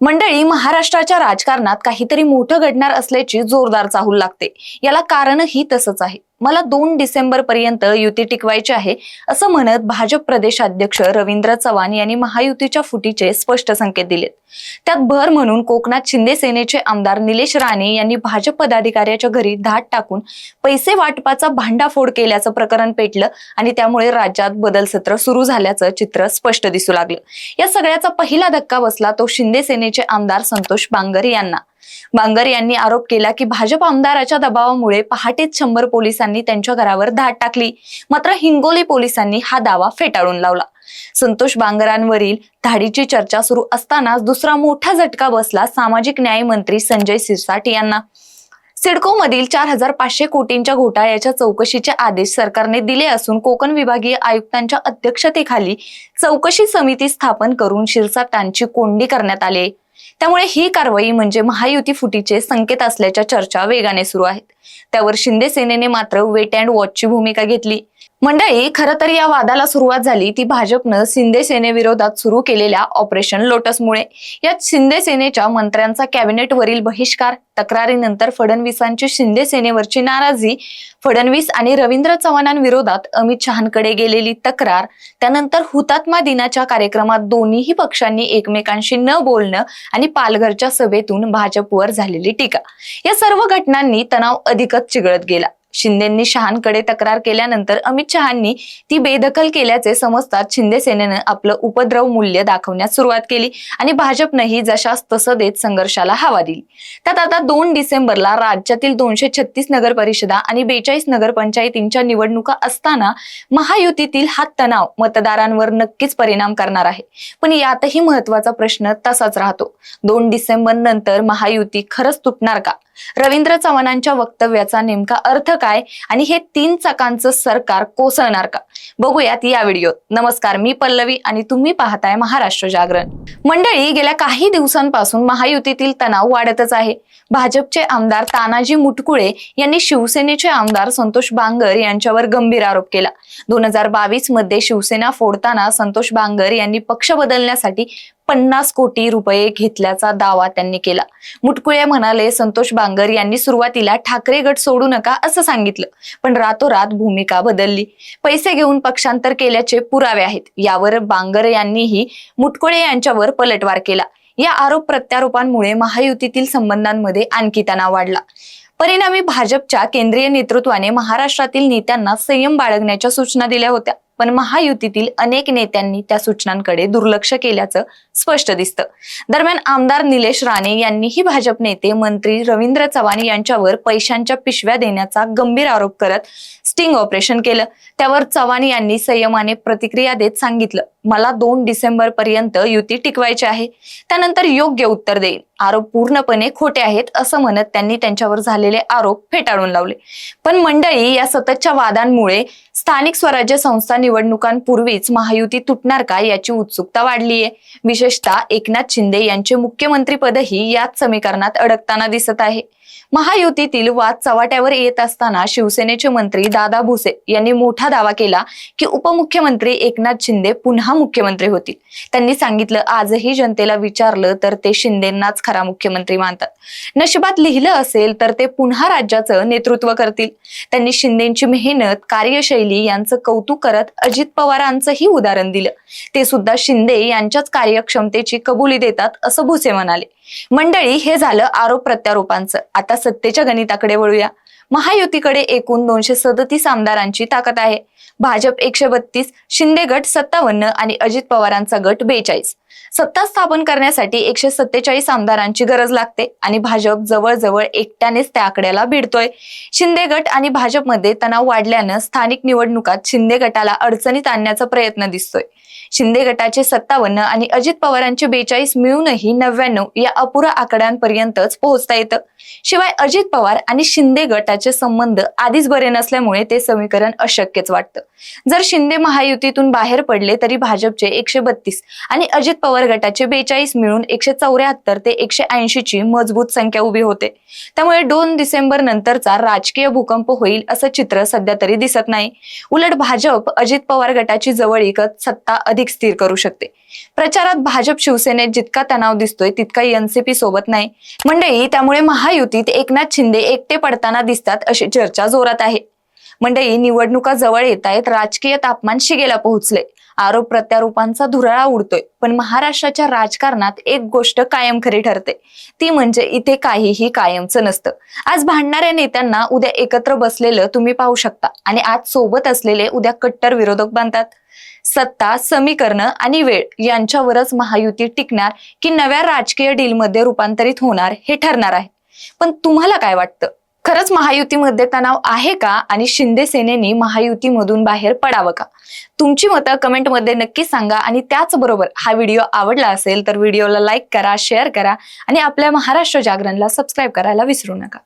मंडळी महाराष्ट्राच्या राजकारणात काहीतरी मोठं घडणार असल्याची जोरदार चाहूल लागते. याला कारणही तसंच आहे. मला दोन डिसेंबर पर्यंत युती टिकवायची आहे असं म्हणत भाजप प्रदेशाध्यक्ष रवींद्र चव्हाण यांनी महायुतीच्या फुटीचे स्पष्ट संकेत दिलेत. त्यात भर म्हणून कोकणात शिंदे सेनेचे आमदार निलेश राणे यांनी भाजप पदाधिकाऱ्याच्या घरी धाट टाकून पैसे वाटपाचा भांडाफोड केल्याचं प्रकरण पेटलं आणि त्यामुळे राज्यात बदल सत्र सुरू झाल्याचं चित्र स्पष्ट दिसू लागलं. या सगळ्याचा पहिला धक्का बसला तो शिंदे सेनेचे आमदार संतोष बांगर यांना. बांगर यांनी आरोप केला की भाजप आमदाराच्या दबावामुळे पहाटेच शंभर पोलिसांनी त्यांच्या घरावर धाड टाकली. मात्र हिंगोली पोलिसांनी हा दावा फेटाळून लावला. संतोष बांगरांवरील धाडीची चर्चा सुरू असतानाच दुसरा मोठा झटका बसला सामाजिक न्याय मंत्री संजय सिरसाट यांना. सिडको मधील चार हजार पाचशे कोटींच्या घोटाळ्याच्या चौकशीचे आदेश सरकारने दिले असून कोकण विभागीय आयुक्तांच्या अध्यक्षतेखाली चौकशी समिती स्थापन करून शिरसाटांची कोंडी करण्यात आली. त्यामुळे ही कारवाई म्हणजे महायुती फुटीचे संकेत असल्याच्या चर्चा वेगाने सुरू आहेत. त्यावर शिंदे सेनेने मात्र वेट अँड वॉचची भूमिका घेतली. मंडळी खरं तर या वादाला सुरुवात झाली. ती भाजपनं शिंदे सेनेविरोधात सुरू केलेल्या ऑपरेशन लोटसमुळे. यात शिंदे सेनेच्या मंत्र्यांचा कॅबिनेटवरील बहिष्कार तक्रारीनंतर फडणवीसांची शिंदे सेनेवरची नाराजी फडणवीस आणि रवींद्र चव्हाणांविरोधात अमित शहांकडे गेलेली तक्रार त्यानंतर हुतात्मा दिनाच्या कार्यक्रमात दोन्हीही पक्षांनी एकमेकांशी न बोलणं आणि पालघरच्या सभेतून भाजपवर झालेली टीका. या सर्व घटनांनी तणाव अधिकच चिघळत गेला. शिंदेंनी शहांकडे तक्रार केल्यानंतर अमित शहांनी ती बेदखल केल्याचे समजतात शिंदे सेनेनं आपलं उपद्रव मूल्य दाखवण्यास सुरुवात केली आणि भाजपनंही जशास तसं देत संघर्षाला हवा दिली. त्यात आता दोन डिसेंबरला राज्यातील दोनशे छत्तीस नगर परिषदा आणि बेचाळीस नगरपंचायतींच्या निवडणुका असताना महायुतीतील हा तणाव मतदारांवर नक्कीच परिणाम करणार आहे. पण यातही महत्त्वाचा प्रश्न तसाच राहतो. दोन डिसेंबर नंतर महायुती खरंच तुटणार का? रवींद्र चव्हाणांच्या वक्तव्याचा नेमका अर्थ काय? आणि हे तीन चाकांचं सरकार कोसळणार का? बघूयात या व्हिडिओत. नमस्कार मी पल्लवी आणि तुम्ही पाहताय महाराष्ट्र जागरण. मंडळी गेल्या काही दिवसांपासून महायुतीतील तणाव वाढतच आहे. भाजपचे आमदार तानाजी मुटकुळे यांनी शिवसेनेचे आमदार संतोष बांगर यांच्यावर गंभीर आरोप केला. दोन हजार बावीसमध्ये शिवसेना फोडताना संतोष बांगर यांनी पक्ष बदलण्यासाठी पन्नास कोटी रुपये घेतल्याचा दावा त्यांनी केला. मुटकुळे म्हणाले संतोष बांगर यांनी सुरुवातीला ठाकरे गट सोडू नका असं सांगितलं पण रातोरात भूमिका बदलली. पैसे घेऊन पक्षांतर केल्याचे पुरावे आहेत. यावर बांगर यांनीही मुटकुळे यांच्यावर पलटवार केला. या आरोप प्रत्यारोपांमुळे महायुतीतील संबंधांमध्ये आणखी तणाव वाढला. परिणामी भाजपच्या केंद्रीय नेतृत्वाने महाराष्ट्रातील नेत्यांना संयम बाळगण्याच्या सूचना दिल्या होत्या. पण महायुतीतील अनेक नेत्यांनी त्या सूचनांकडे दुर्लक्ष केल्याचं स्पष्ट दिसतं. दरम्यान आमदार निलेश राणे यांनीही भाजप नेते मंत्री रवींद्र चव्हाण यांच्यावर पैशांच्या पिशव्या देण्याचा गंभीर आरोप करत स्टिंग ऑपरेशन केलं. त्यावर चव्हाण यांनी संयमाने प्रतिक्रिया देत सांगितलं. मला दोन डिसेंबर पर्यंत युती टिकवायची आहे. त्यानंतर योग्य उत्तर देईल. आरोप पूर्णपणे खोटे आहेत असं म्हणत त्यांनी त्यांच्यावर झालेले आरोप फेटाळून लावले. पण मंडळी या सततच्या वादांमुळे स्थानिक स्वराज्य संस्था निवडणुकांपूर्वीच महायुती तुटणार का याची उत्सुकता वाढली आहे विशेषतः एकनाथ शिंदे यांचे मुख्यमंत्रीपदही याच समीकरणात अडकताना दिसत आहे. महायुतीतील वाद चव्हाट्यावर येत असताना शिवसेनेचे मंत्री दादा भुसे यांनी मोठा दावा केला की उपमुख्यमंत्री एकनाथ शिंदे पुन्हा मुख्यमंत्री होतील. त्यांनी सांगितलं आजही जनतेला विचारलं तर ते शिंदेनाच खरा मुख्यमंत्री मानतात. नशिबात लिहिलं असेल तर ते पुन्हा राज्याचं नेतृत्व करतील. त्यांनी शिंदेची मेहनत कार्यशैली यांचं कौतुक करत अजित पवारांचंही उदाहरण दिलं. ते सुद्धा शिंदे यांच्याच कार्यक्षमतेची कबुली देतात असं भुसे म्हणाले. मंडळी हे झालं आरोप प्रत्यारोपांचं. आता सत्तेच्या गणिताकडे वळूया. महायुतीकडे एकूण दोनशे सदतीस आमदारांची ताकद आहे. भाजप एकशे बत्तीस शिंदे गट सत्तावन्न आणि अजित पवारांचा गट बेचाळीस. सत्ता स्थापन करण्यासाठी एकशे सत्तेचाळीस आमदारांची गरज लागते आणि भाजप जवळजवळ एकट्यानेच त्या आकड्याला भिडतोय. शिंदे गट आणि भाजपमध्ये तणाव वाढल्यानं स्थानिक निवडणुकात शिंदे गटाला अडचणीत आणण्याचा प्रयत्न दिसतोय. शिंदे गटाचे सत्तावन्न आणि अजित पवारांचे बेचाळीस मिळूनही नव्याण्णव या अपुरा आकड्यांपर्यंतच पोहोचता येतं. शिवाय अजित पवार आणि शिंदे गटाचे संबंध आधीच बरे नसल्यामुळे ते समीकरण अशक्यच वाटतं. जर शिंदे महायुतीतून बाहेर पडले तरी भाजपचे एकशे बत्तीस आणि अजित पवार गटाचे बेचाळीस मिळून एकशे चौऱ्याहत्तर ते एकशे ऐंशी ची मजबूत संख्या उभी होते. त्यामुळे दोन डिसेंबर नंतरचा राजकीय भूकंप होईल असं चित्र सध्या तरी दिसत नाही. उलट भाजप अजित पवार गटाची जवळीकच सत्ता अधिक स्थिर करू शकते. प्रचारात भाजप शिवसेनेत जितका तणाव दिसतोय तितका एनसीपी सोबत नाही. मंडळी त्यामुळे महायुतीत एकनाथ शिंदे एकटे पडताना दिसतात. अशी चर्चा जोरात आहे. मंडळी निवडणुका जवळ येत आहेत राजकीय तापमान शिगेला पोहोचले आरोप प्रत्यारोपांचा धुराळा उडतोय. पण महाराष्ट्राच्या राजकारणात एक गोष्ट कायम खरी ठरते. ती म्हणजे इथे काहीही कायमचं नसतं. आज भांडणाऱ्या नेत्यांना उद्या एकत्र बसलेलं तुम्ही पाहू शकता. आणि आज सोबत असलेले उद्या कट्टर विरोधक बनतात. सत्ता समीकरण आणि वेळ यांच्यावरच महायुती टिकणार की नव्या राजकीय डीलमध्ये रूपांतरित होणार हे ठरणार आहे. पण तुम्हाला काय वाटतं? खरंच महायुतीमध्ये तणाव आहे का? आणि शिंदे सेनेनी महायुतीमधून बाहेर पडावं का? तुमची मतं कमेंटमध्ये नक्की सांगा आणि त्याचबरोबर हा व्हिडिओ आवडला असेल तर व्हिडिओला लाईक करा शेअर करा आणि आपल्या महाराष्ट्र जागरणला सबस्क्राईब करायला विसरू नका.